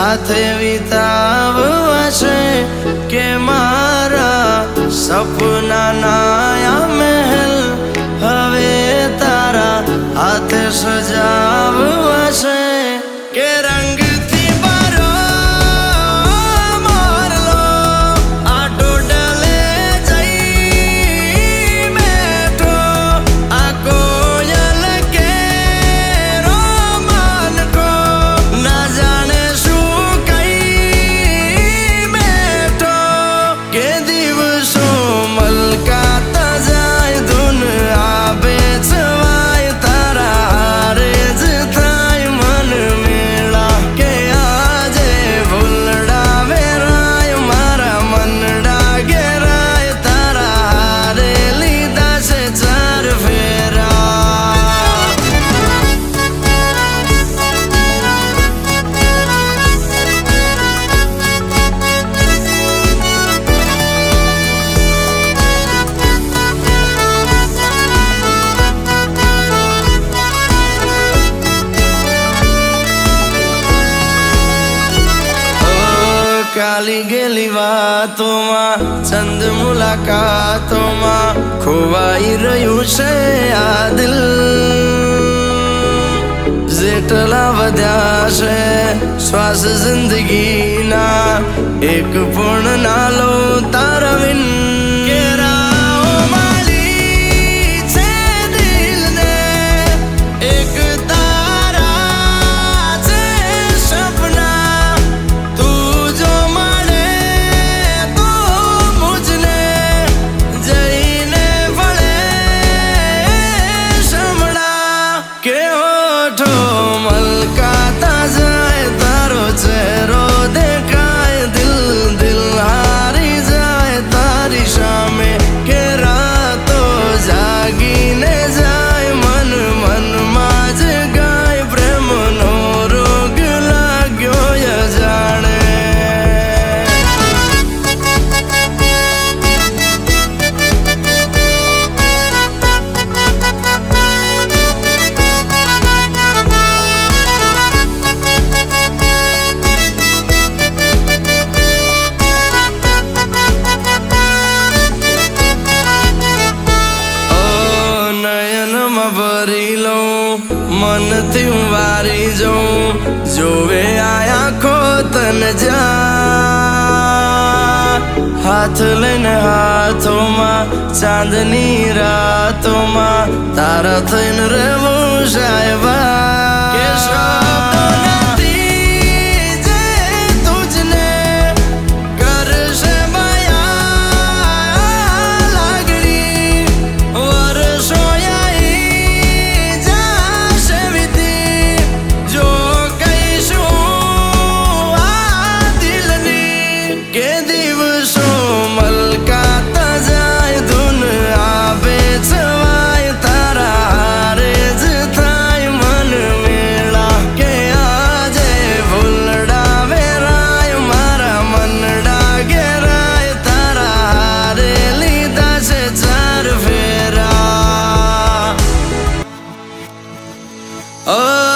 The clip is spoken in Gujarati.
સાથે વિતાવવા છે કે મારા સપના નાયા મહેલ હવે તારા હાથે સજા કાલી ગેલી વાતોમાં, ચંદ મુલાકાતોમાં ખોવાઈ રહ્યું છે આ દિલ. જેટલા વધ્યા છે શ્વાસ જિંદગીના, એક પૂર્ણ નાલો તાર મનથી વારી જઉં, જોવે આયા ખો તન જા. હાથ લઈને હાથોમાં, ચાંદની રાતોમાં, તારા થઈને રહેવું સાહેબા. કેશવ Oh.